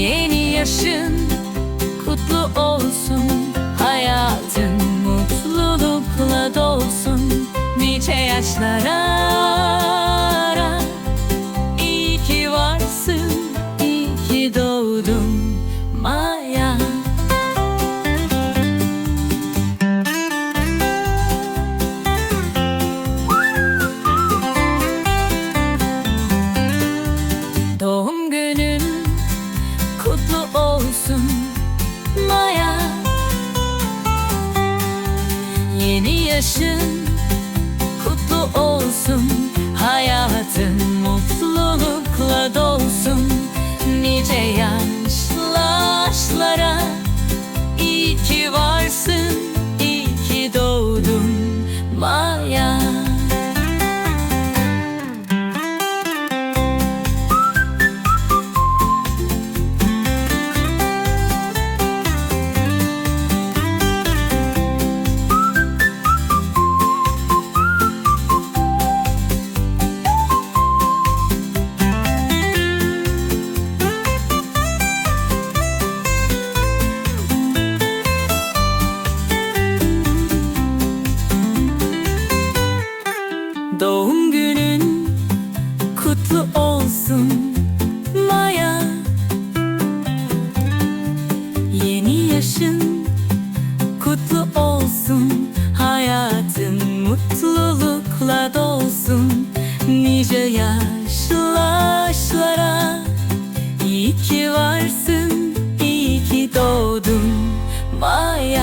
Yeni yaşın kutlu olsun Hayatın mutlulukla dolsun. Nice yaşlara İyi ki varsın İyi ki doğdun. Maya Yeni mutlu olsun Maya. Yeni yaşın kutlu olsun Hayatın mutlulukla dolsun. Nice yaşlaşlara İyi ki varsın, iyi ki doğdun Maya.